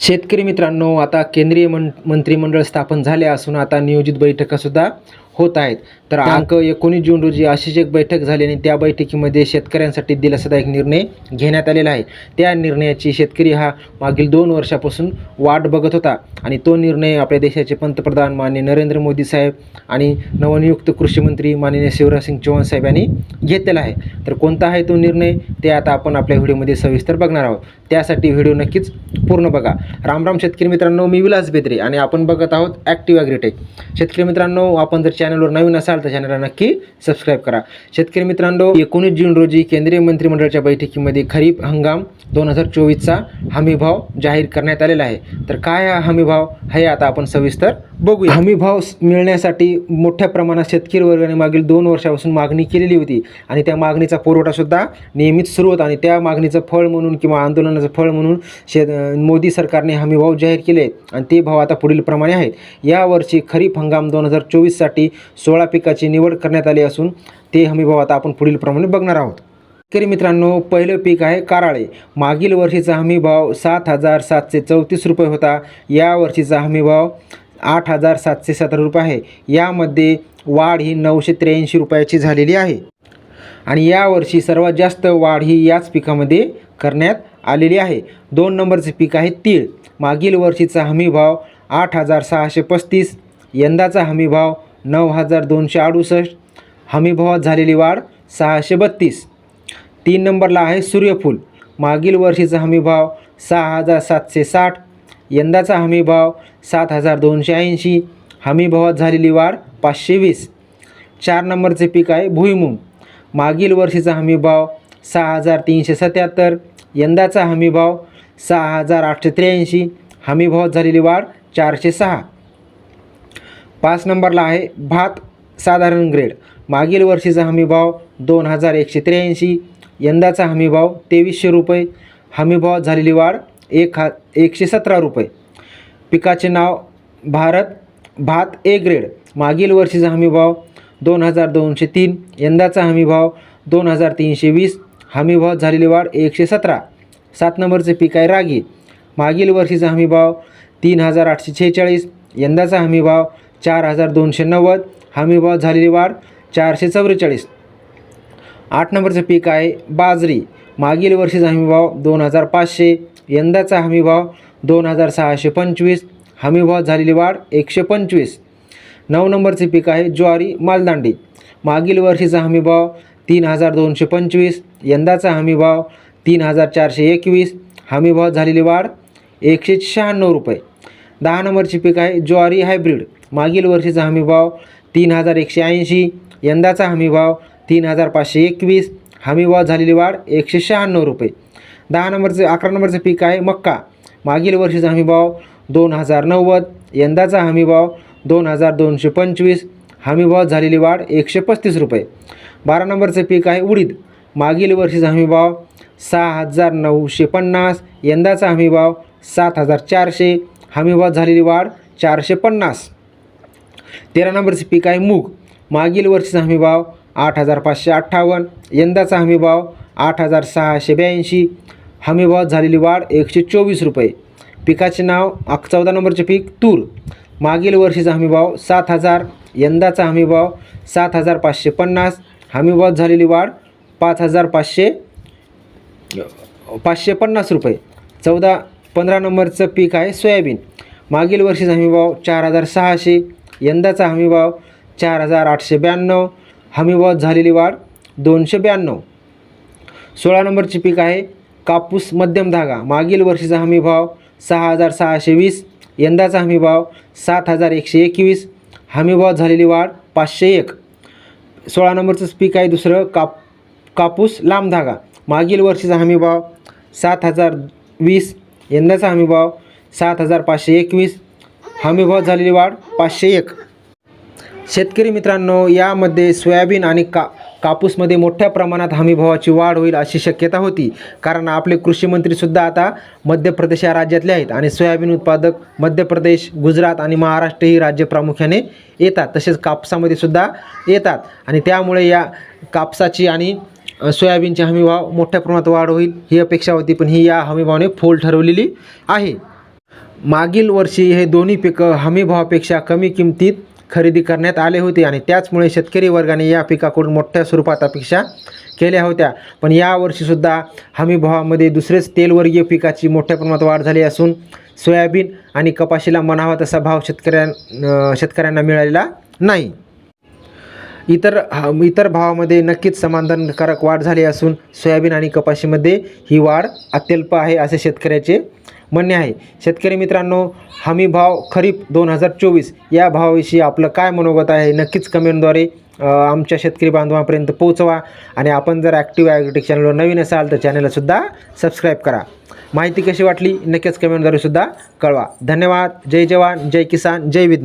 शेतकरी मित्रांनो आता केंद्रीय मं मंत्रिमंडळ स्थापन झाले असून आता नियोजित बैठकासुद्धा होत आहेत. तर अंक एकोणीस जून रोजी अशीच एक बैठक झाली आणि त्या बैठकीमध्ये शेतकऱ्यांसाठी दिलासादायक निर्णय घेण्यात आलेला आहे. त्या निर्णयाची शेतकरी हा मागील दोन वर्षापासून वाट बघत होता आणि तो निर्णय आपल्या देशाचे पंतप्रधान माननीय नरेंद्र मोदी साहेब आणि नवनियुक्त कृषी मंत्री माननीय शिवराजसिंग चौहान साहेब यांनी घेतलेला आहे. तर कोणता आहे तो निर्णय? ते आता आपण आपल्या व्हिडिओमध्ये सविस्तर बघणार आहोत. त्यासाठी व्हिडिओ नक्कीच पूर्ण बघा. राम राम शेतकरी मित्रांनो मी विलास बेद्रे आणि आपण बघत आहोत ॲक्टिव्ह ॲग्रीटेक शेतकरी मित्रांनो आपण जर चॅनलवर नवीन असाल तर चॅनलला नक्की सबस्क्राईब करा. शेतकरी मित्रांनो एकोणीस जून रोजी केंद्रीय मंत्रिमंडळाच्या बैठकीमध्ये खरीप हंगाम दोन हजार चोवीसचा हमीभाव जाहीर करण्यात आलेला आहे. तर काय हा हमीभाव? हे आता आपण सविस्तर बघूया. हमीभाव मिळण्यासाठी मोठ्या प्रमाणात शेतकरी वर्गाने मागील दोन वर्षापासून मागणी केलेली होती. आणि त्या मागणीचा पुरवठासुद्धा नियमित सुरू होता. आणि त्या मागणीचं फळ म्हणून किंवा आंदोलनाचं फळ म्हणून शे मोदी सरकारने हमीभाव जाहीर केले. आणि ते भाव आता पुढील प्रमाणे आहेत. यावर्षी खरीप हंगाम दोन हजार चोवीससाठी सोळा पिकाची निवड करण्यात आली असून ते हमीभाव आता आपण पुढील प्रमाणे बघणार आहोत. शेतकरी मित्रांनो पहिलं पीक आहे काराळे. मागील वर्षीचा हमीभाव सात हजार सातशे चौतीस रुपये होता. या वर्षीचा हमीभाव आठ हजार सातशे सतरा रुपये आहे. यामध्ये वाढ ही नऊशे त्र्याऐंशी रुपयाची झालेली आहे. आणि यावर्षी सर्वात जास्त वाढ ही याच पिकामध्ये करण्यात आलेली आहे. दोन नंबरचे पीक आहे तीळ. मागील वर्षीचा हमीभाव आठ हजार सहाशे पस्तीस. यंदाचा हमीभाव नऊ हजार दोनशे अडुसष्ट. हमीभावात झालेली वाढ सहाशे बत्तीस. तीन नंबरला आहे सूर्यफूल. मागील वर्षीचा हमीभाव सहा हजार सातशे साठ यंदाचा हमीभाव सात हजार दोनशे ऐंशी हमीभावात झालेली वाढ पाचशे वीस. चार नंबरचे पीक आहे भुईमुंग. मागील वर्षीचा हमीभाव सहा हजार तीनशे सत्याहत्तर यंदाचा हमीभाव सहा हजार आठशे त्र्याऐंशी हमीभावात झालेली वाढ चारशे सहा. पाच नंबरला आहे भात साधारण ग्रेड. मागील वर्षीचा हमीभाव दोन हजार एकशे त्र्याऐंशी यंदाचा हमीभाव तेवीसशे रुपये हमीभावात झालेली वाढ एक हा एकशे सतरा रुपये. पिकाचे नाव भारत भात ए ग्रेड मागील वर्षीचा हमीभाव दोन हजार दोनशे तीन यंदाचा हमीभाव दोन हजार तीनशे वीस हमीभाव झालेली वाढ एकशे सतरा. सात नंबरचे पीक आहे रागी. मागील वर्षीचा हमीभाव तीन हजार आठशे छेचाळीस यंदाचा हमीभाव चार हजार दोनशे नव्वद हमीभाव झालेली वाढ चारशे चव्वेचाळीस. आठ नंबरचं पीक आहे बाजरी. मागील वर्षीचा हमीभाव दोन हजार पाचशे यंदाचा हमीभाव दोन हजार सहाशे पंचवीस हमीभाव झालेली वाढ एकशे पंचवीस. नऊ नंबरचे पीक आहे ज्वारी मालदांडी. मागील वर्षीचा हमीभाव तीन हजार दोनशे पंचवीस यंदाचा हमीभाव तीन हजार चारशे एकवीस हमीभाव झालेली वाढ एकशे शहाण्णव रुपये. दहा नंबरचे पीक आहे ज्वारी हायब्रिड. मागील वर्षीचा हमीभाव तीन हजार एकशे ऐंशी यंदाचा हमीभाव तीन हजार पाचशे एकवीस. हमीभाव झालेली वाढ एकशे शहाण्णव रुपये. दहा नंबरचे अकरा नंबरचं पीक आहे मक्का. मागील वर्षीचा हमीभाव दोन हजार नव्वद. यंदाचा हमीभाव दोन हजार दोनशे पंचवीस. हमीभाव झालेली वाढ एकशे पस्तीस रुपये. बारा नंबरचं पीक आहे उडीद. मागील वर्षीचा हमीभाव सहा हजार नऊशे पन्नास. यंदाचा हमीभाव सात हजार चारशे. हमीभाव झालेली वाढ चारशे पन्नास. तेरा नंबरचे पीक आहे मूग. मागील वर्षीचा हमीभाव आठ हजार पाचशे अठ्ठावन्न. यंदाचा हमीभाव आठ हजार सहाशे ब्याऐंशी. हमीभाव झालेली वाढ एकशे चोवीस रुपये. पिकाचे नाव अक चौदा नंबरचे पीक तूर. मागील वर्षीचा हमीभाव सात हजार. यंदाचा हमीभाव सात हजार पाचशे पन्नास. हमीभाव झालेली वाढ पाच हजार पाचशे पाचशे पन्नास रुपये. चौदा पंधरा नंबरचं पीक आहे सोयाबीन. मागील वर्षीचा हमीभाव चार हजार सहाशे. यंदाचा हमीभाव चार हजार आठशे ब्याण्णव. हमीभावात झालेली वाढ दोनशे ब्याण्णव. सोळा नंबरचे पीक आहे कापूस मध्यम धागा. मागील वर्षीचा हमीभाव सहा हजार सहाशे वीस यंदाचा हमीभाव सात हजार एकशे एकवीस. हमीभावात झालेली वाढ पाचशे एक. सोळा नंबरचं पीक आहे दुसरं काप कापूस लांब धागा. मागील वर्षीचा हमीभाव सात हजार वीस यंदाचा हमीभाव सात हजार पाचशे एकवीस. हमीभावात झालेली वाढ पाचशे एक. शेतकरी मित्रांनो यामध्ये सोयाबीन आणि का कापूसमध्ये मोठ्या प्रमाणात हमीभावाची वाढ होईल अशी शक्यता होती. कारण आपले कृषी मंत्रीसुद्धा आता मध्य प्रदेश या राज्यातले आहेत आणि सोयाबीन उत्पादक मध्य प्रदेश गुजरात आणि महाराष्ट्र ही राज्य प्रामुख्याने येतात. तसेच कापसामध्ये सुद्धा येतात. आणि त्यामुळे या कापसाची आणि सोयाबीनचे हमीभाव मोठ्या प्रमाणात वाढ होईल ही अपेक्षा होती. पण ही या हमीभावाने फोल ठरवलेली आहे. मागील वर्षी हे दोन्ही पिकं हमीभावापेक्षा कमी किमतीत खरेदी करण्यात आले होते आणि त्याचमुळे शेतकरी वर्गाने या पिकाकडून मोठ्या स्वरूपात अपेक्षा केल्या होत्या. पण यावर्षीसुद्धा हमीभावामध्ये दुसरेच तेलवर्गीय पिकाची मोठ्या प्रमाणात वाढ झाली असून सोयाबीन आणि कपाशीला म्हणावा तसा भाव शेतकऱ्यां शेतकऱ्यांना मिळालेला नाही. इतर इतर भावामध्ये नक्कीच समाधानकारक वाढ झाली असून सोयाबीन आणि कपाशीमध्ये ही वाढ अत्यल्प आहे असे शेतकऱ्याचे म्हणणे आहे. शेतकरी मित्रांनो हमी भाव खरीप दोन हजार चोवीस या भावाविषयी आपलं काय मनोगत आहे नक्कीच कमेंटद्वारे आमच्या शेतकरी बांधवांपर्यंत पोहोचवा. आणि आपण जर ॲक्टिव्ह ॲग्रिटेक चॅनलवर नवीन असाल तर चॅनलसुद्धा सबस्क्राईब करा. माहिती कशी वाटली नक्कीच कमेंटद्वारे सुद्धा कळवा. धन्यवाद. जय जवान जय किसान जय विज्ञान.